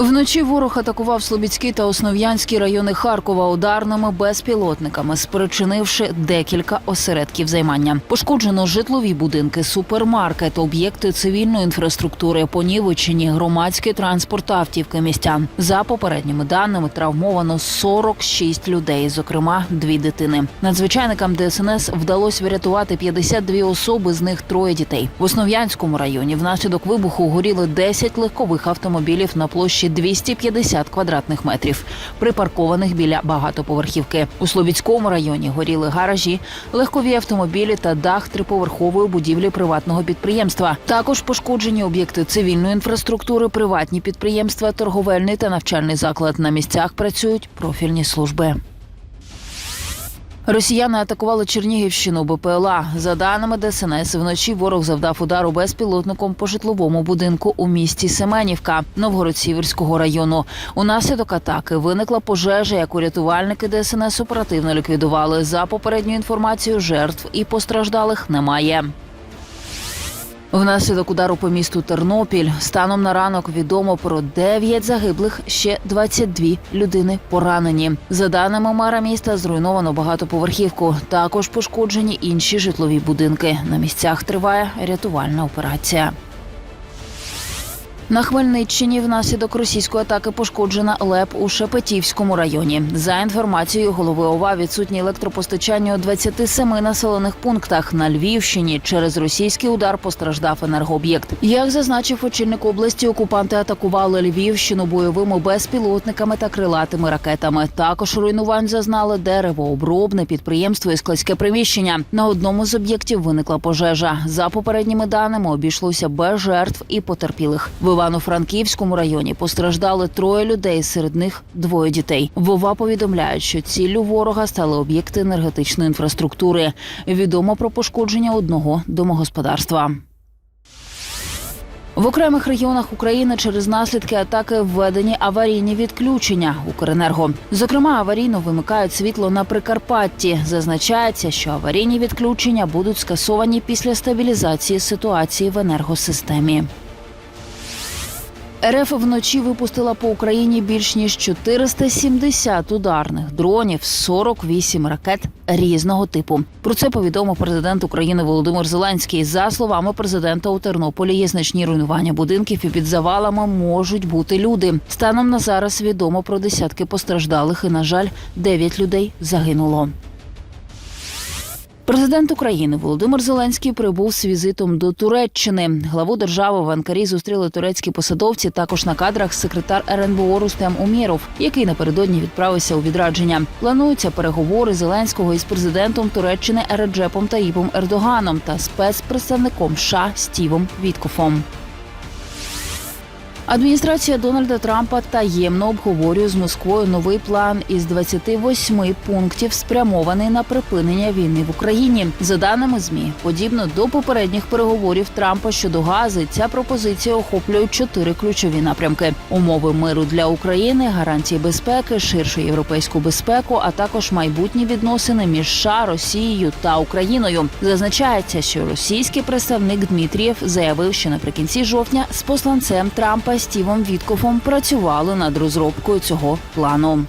Вночі ворог атакував Слобідський та Основ'янський райони Харкова ударними безпілотниками, спричинивши декілька осередків займання. Пошкоджено житлові будинки, супермаркет, об'єкти цивільної інфраструктури, понівечені громадський транспорт та автівки містян. За попередніми даними травмовано 46 людей, зокрема дві дитини. Надзвичайникам ДСНС вдалося врятувати 52 особи, з них троє дітей. В Основ'янському районі внаслідок вибуху горіли 10 легкових автомобілів на площі 250 квадратних метрів, припаркованих біля багатоповерхівки. У Слобідському районі горіли гаражі, легкові автомобілі та дах триповерхової будівлі приватного підприємства. Також пошкоджені об'єкти цивільної інфраструктури, приватні підприємства, торговельний та навчальний заклад. На місцях працюють профільні служби. Росіяни атакували Чернігівщину БПЛА. За даними ДСНС, вночі ворог завдав удару безпілотником по житловому будинку у місті Семенівка Новгород-Сіверського району. Унаслідок атаки виникла пожежа, яку рятувальники ДСНС оперативно ліквідували. За попередньою інформацією, жертв і постраждалих немає. Внаслідок удару по місту Тернопіль станом на ранок відомо про 9 загиблих, ще 22 людини поранені. За даними мера міста, зруйновано багатоповерхівку. Також пошкоджені інші житлові будинки. На місцях триває рятувальна операція. На Хмельниччині внаслідок російської атаки пошкоджена ЛЕП у Шепетівському районі. За інформацією голови ОВА, відсутнє електропостачання у 27 населених пунктах. На Львівщині через російський удар постраждав енергооб'єкт. Як зазначив очільник області, окупанти атакували Львівщину бойовими безпілотниками та крилатими ракетами. Також руйнувань зазнали деревообробне підприємство і складське приміщення. На одному з об'єктів виникла пожежа. За попередніми даними обійшлося без жертв і потерпілих. Івано-Франківському районі постраждали троє людей, серед них двоє дітей. Вова повідомляють, що ціллю ворога стали об'єкти енергетичної інфраструктури. Відомо про пошкодження одного домогосподарства. В окремих регіонах України через наслідки атаки введені аварійні відключення Укренерго. Зокрема, аварійно вимикають світло на Прикарпатті. Зазначається, що аварійні відключення будуть скасовані після стабілізації ситуації в енергосистемі. РФ вночі випустила по Україні більш ніж 470 ударних дронів, 48 ракет різного типу. Про це повідомив президент України Володимир Зеленський. За словами президента, у Тернополі є значні руйнування будинків і під завалами можуть бути люди. Станом на зараз відомо про десятки постраждалих, і на жаль, 9 людей загинуло. Президент України Володимир Зеленський прибув з візитом до Туреччини. Главу держави в Анкарі зустріли турецькі посадовці. Також на кадрах секретар РНБО Рустем Умєров, який напередодні відправився у відрадження. Плануються переговори Зеленського із президентом Туреччини Ереджепом Таїпом Ердоганом та спецпредставником США Стівом Віткофом. Адміністрація Дональда Трампа таємно обговорює з Москвою новий план із 28 пунктів, спрямований на припинення війни в Україні. За даними змі, подібно до попередніх переговорів Трампа щодо гази, ця пропозиція охоплює чотири ключові напрямки: умови миру для України, гарантії безпеки, ширшу європейську безпеку, а також майбутні відносини між США, Росією та Україною. Зазначається, що російський представник Дмитрієв заявив, що наприкінці жовтня з посланцем Трампа Стівом Віткофом працювали над розробкою цього плану.